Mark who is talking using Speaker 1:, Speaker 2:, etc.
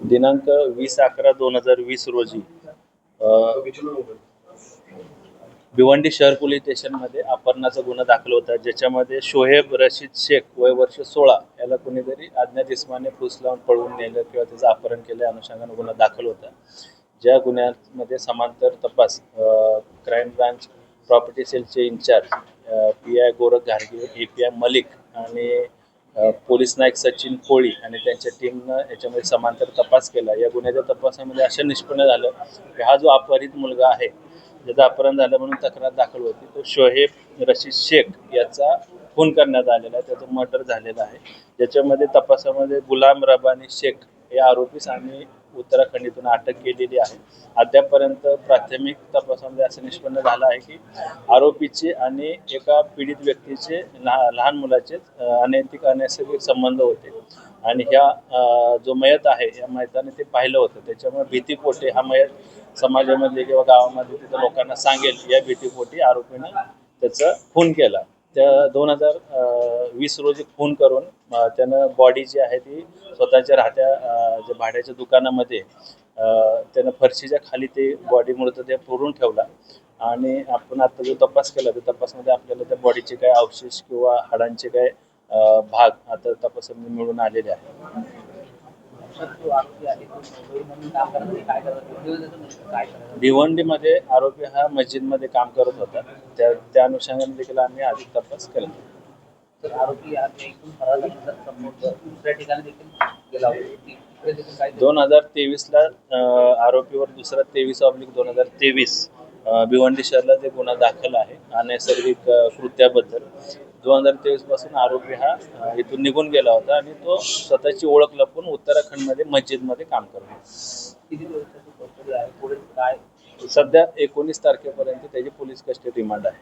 Speaker 1: दिनांक वीस अकरा दोन हजार वीस रोजी भिवंडी शहर पोलीस स्टेशनमध्ये अपहरणाचा गुन्हा दाखल होता ज्याच्यामध्ये शोहेब रशीद शेख वय वर्ष सोळा याला कोणीतरी अज्ञात इस्माने फुस लावून पळवून नेलं किंवा त्याचं अपहरण केलं या अनुषंगानं गुन्हा दाखल होता. ज्या गुन्ह्यामध्ये समांतर तपास क्राईम ब्रांच प्रॉपर्टी सेलचे इन्चार्ज पी आय गोरख घारगे ए पी आय मलिक आणि पोलीस नाईक सचिन कोळी आणि त्यांच्या टीमनं याच्यामध्ये समांतर तपास केला. या गुन्ह्याच्या तपासामध्ये असं निष्पन्न झालं की हा जो अपहरित मुलगा आहे ज्याचं अपहरण झालं म्हणून तक्रार दाखल होती तो शोहेब रशीद शेख याचा खून करण्यात आलेला आहे त्याचं मर्डर झालेलं आहे. ज्याच्यामध्ये तपासामध्ये गुलाम रबानी शेख हे आरोपीस आम्ही उत्तराखंडीतून अटक केलेली आहे. अद्यापपर्यंत प्राथमिक तपासामध्ये असं निष्पन्न झालं आहे की आरोपीचे आणि एका पीडित व्यक्तीचे लहा लहान मुलाचे अनैतिक अनैसर्गिक संबंध होते. आणि ह्या जो मयत आहे या मयताने ते पाहिलं होतं. त्याच्यामुळे भीतीपोटे हा मयत समाजामध्ये किंवा गावामध्ये तिथं लोकांना सांगेल या भीतीपोटी आरोपीनं त्याचा खून केला. त्या दोन हजार वीस रोजी खून करून त्यानं बॉडी जी आहे ती स्वतःच्या राहत्या जे भाड्याच्या दुकानामध्ये त्यानं फरशीच्या खाली ते बॉडी मृतदेह पुरून ठेवला. आणि आपण आता जो तपास केला त्या तपासमध्ये आपल्याला त्या बॉडीचे काय अवशेष किंवा हाडांचे काय भाग आता तपासामध्ये मिळून आलेले आहे भिवंडीमध्ये आरोपी हा मस्जिदमध्ये काम करत होता. त्या त्या अनुषंगाने देखील आम्ही अधिक तपास केला.
Speaker 2: तर आरोपी फरार दुसऱ्या ठिकाणी देखील गेला होता.
Speaker 1: दोन हजार तेवीसला आरोपीवर दुसरा तेवीस ऑब्लिक दोन हजार तेवीस भिवंडी शहरला जे गुन्हा दाखल आहे अनैसर्गिक कृत्याबद्दल. दोन हजार तेवीसपासून आरोपी हा इथून निघून गेला होता आणि तो स्वतःची ओळख लपून उत्तराखंडमध्ये मस्जिदमध्ये काम करत होता.
Speaker 2: किती दिवसाची कोठडी आहे? पुढे काय?
Speaker 1: सध्या एकोणीस तारखेपर्यंत त्याची पोलीस कस्टडी रिमांड आहे.